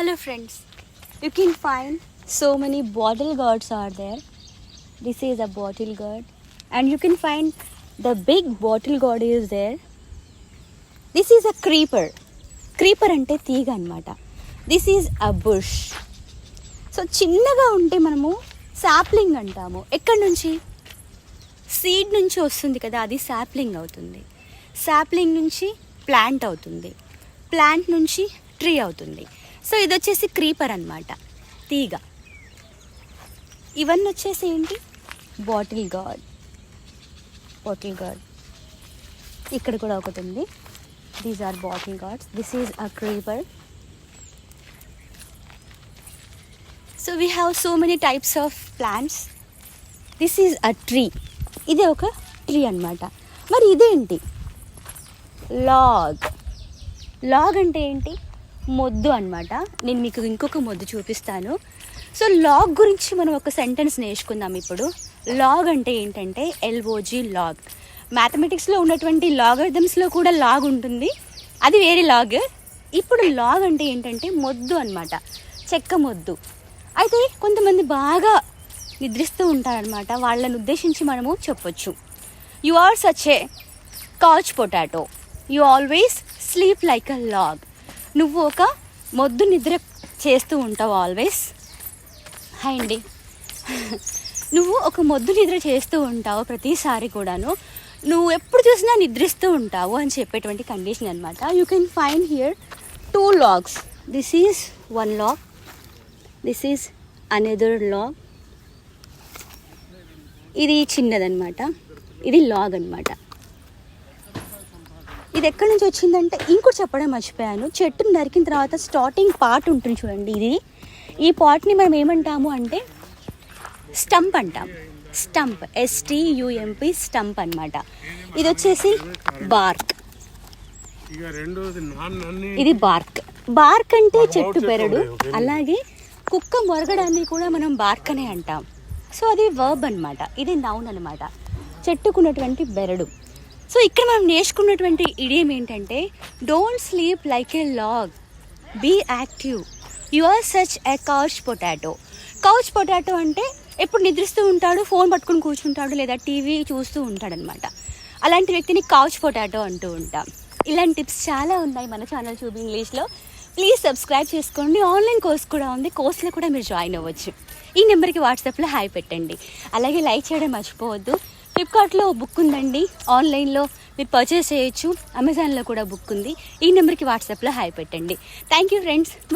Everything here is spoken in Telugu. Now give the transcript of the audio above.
Hello friends you can find so many bottle gourds are there this is a bottle gourd and you can find the big bottle gourd is there this is a creeper creeper అంటే తీగ అనమాట this is a bush so చిన్నగా ఉంటే మనము శాప్లింగ్ అంటాము ఎక్కడి నుంచి సీడ్ నుంచి వస్తుంది కదా అది శాప్లింగ్ అవుతుంది శాప్లింగ్ నుంచి ప్లాంట్ అవుతుంది ప్లాంట్ నుంచి ట్రీ అవుతుంది సో ఇది వచ్చేసి క్రీపర్ అన్నమాట. తీగ. ఇవన్నీ వచ్చేసి ఏంటి? బాటిల్ గార్డ్ బాటిల్ గార్డ్ ఇక్కడ కూడా ఒకటి ఉంది. These are bottle gourds this is a creeper so we have so many types of plants this is a tree ఇదే ఒక ట్రీ అన్నమాట. మరి ఇదేంటి? లాగ్ లాగ్ అంటే ఏంటి? మొద్దు అన్నమాట. నేను మీకు ఇంకొక మొద్దు చూపిస్తాను. సో లాగ్ గురించి మనం ఒక సెంటెన్స్ నేర్చుకుందాం ఇప్పుడు. లాగ్ అంటే ఏంటంటే ఎల్ఓజీ లాగ్. మ్యాథమెటిక్స్లో ఉన్నటువంటి లాగర్థమ్స్లో కూడా లాగ్ ఉంటుంది. అది వేరే లాగ్. ఇప్పుడు లాగ్ అంటే ఏంటంటే మొద్దు అన్నమాట. చెక్క మొద్దు. అయితే కొంతమంది బాగా నిద్రిస్తూ ఉంటారనమాట వాళ్ళని ఉద్దేశించి మనము చెప్పొచ్చు. You are such a couch potato you always sleep like a log నువ్వు ఒక మొద్దు నిద్ర చేస్తూ ఉంటావు ఆల్వేస్ హాయ్ అండి. నువ్వు ఒక మొద్దు నిద్ర చేస్తూ ఉంటావు ప్రతిసారి కూడాను. నువ్వు ఎప్పుడు చూసినా నిద్రిస్తూ ఉంటావు అని చెప్పేటువంటి కండిషన్ అనమాట you can find here two logs this is one log this is another log ఇది చిన్నదనమాట ఇది లాగ్ అన్నమాట. ఇది ఎక్కడి నుంచి వచ్చిందంటే ఇంకోటి చెప్పడం మర్చిపోయాను. చెట్టును నరికిన తర్వాత స్టార్టింగ్ పార్ట్ ఉంటుంది చూడండి ఇది. ఈ పార్ట్ని మనం ఏమంటాము అంటే స్టంప్ అంటాం. స్టంప్ ఎస్టీయుఎంపి స్టంప్ అన్నమాట. ఇది వచ్చేసి బార్క్ ఇది బార్క్ బార్క్ అంటే చెట్టు బెరడు అలాగే కుక్క మొరగడాన్ని కూడా మనం బార్క్ అనే అంటాం. సో అది వర్బ్ అన్నమాట. ఇది నౌన్ అనమాట చెట్టుకున్నటువంటి బెరడు. సో ఇక్కడ మనం నేర్చుకున్నటువంటి ఇడియం ఏంటంటే don't sleep like a log be active you are such a couch potato couch potato అంటే ఎప్పుడు నిద్రిస్తూ ఉంటాడు ఫోన్ పట్టుకుని కూర్చుంటాడు లేదా టీవీ చూస్తూ ఉంటాడనమాట. అలాంటి వ్యక్తిని కౌచ్ పొటాటో అంటూ ఉంటాం. ఇలాంటి టిప్స్ చాలా ఉన్నాయి మన ఛానల్ చూపి ఇంగ్లీష్లో ప్లీజ్ సబ్స్క్రైబ్ చేసుకోండి. ఆన్లైన్ కోర్స్ కూడా ఉంది. కోర్స్లో కూడా మీరు జాయిన్ అవ్వచ్చు. ఈ నెంబర్కి వాట్సాప్లో హాయ్ పెట్టండి. అలాగే లైక్ చేయడం మర్చిపోవద్దు. ఫ్లిప్కార్ట్లో బుక్ ఉందండి. ఆన్లైన్లో మీరు పర్చేస్ చేయొచ్చు. అమెజాన్లో కూడా బుక్ ఉంది. ఈ నెంబర్కి వాట్సాప్లో హాయ్ పెట్టండి. Thank you friends